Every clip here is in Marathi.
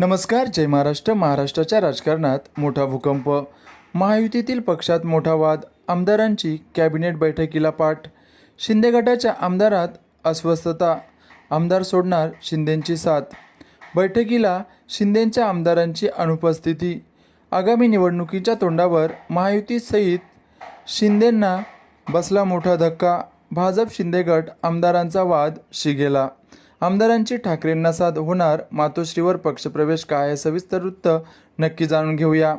नमस्कार जय महाराष्ट्र. महाराष्ट्राच्या राजकारणात मोठा भूकंप. महायुतीतील पक्षात मोठा वाद आमदारांची कॅबिनेट बैठकीला पाठ. शिंदे गटाच्या आमदारात अस्वस्थता आमदार सोडणार शिंदेंची साथ. बैठकीला शिंदेंच्या आमदारांची अनुपस्थिती. आगामी निवडणुकीच्या तोंडावर महायुतीसहित शिंदेंना बसला मोठा धक्का. भाजप शिंदे गट आमदारांचा वाद शिगेला. आमदारांची ठाकरेंना साथ होणार मातोश्रीवर पक्षप्रवेश काय सविस्तर वृत्त नक्की जाणून घेऊया.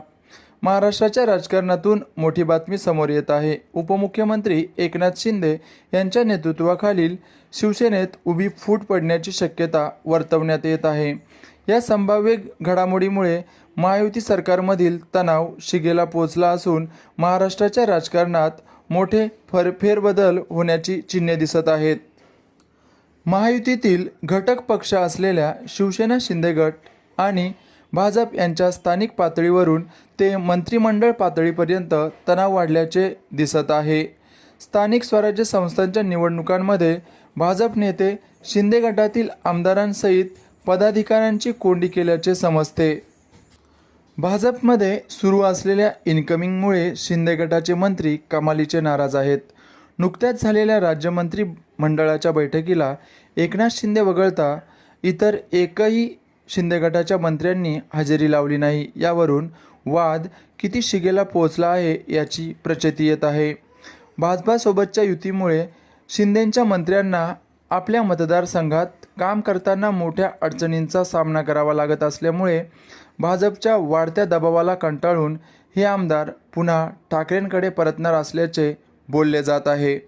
महाराष्ट्राच्या राजकारणातून मोठी बातमी समोर येत आहे. उपमुख्यमंत्री एकनाथ शिंदे यांच्या नेतृत्वाखालील शिवसेनेत उभी फूट पडण्याची शक्यता वर्तवण्यात येत आहे. या संभाव्य घडामोडीमुळे महायुती सरकारमधील तणाव शिगेला पोचला असून महाराष्ट्राच्या राजकारणात मोठे फर फेरबदल होण्याची चिन्हे दिसत आहेत. महायुतीतील घटक पक्ष असलेल्या शिवसेना शिंदे गट आणि भाजप यांच्या स्थानिक पातळीवरून ते मंत्रिमंडळ पातळीपर्यंत तणाव वाढल्याचे दिसत आहे. स्थानिक स्वराज्य संस्थांच्या निवडणुकांमध्ये भाजप नेते शिंदे गटातील आमदारांसहित पदाधिकाऱ्यांची कोंडी केल्याचे समजते. भाजपमध्ये सुरू असलेल्या इन्कमिंगमुळे शिंदे गटाचे मंत्री कमालीचे नाराज आहेत. नुकत्याच झालेल्या राज्यमंत्री मंडळाच्या बैठकीला एकनाथ शिंदे वगळता इतर एकही शिंदे गटाच्या मंत्र्यांनी हजेरी लावली नाही. यावरून वाद किती शिगेला पोहोचला आहे याची प्रचिती येत आहे. भाजपासोबतच्या युतीमुळे शिंदेंच्या मंत्र्यांना आपल्या मतदारसंघात काम करताना मोठ्या अडचणींचा सामना करावा लागत असल्यामुळे भाजपच्या वाढत्या दबावाला कंटाळून हे आमदार पुन्हा ठाकरेंकडे परतणार असल्याचे बोलले जात आहे.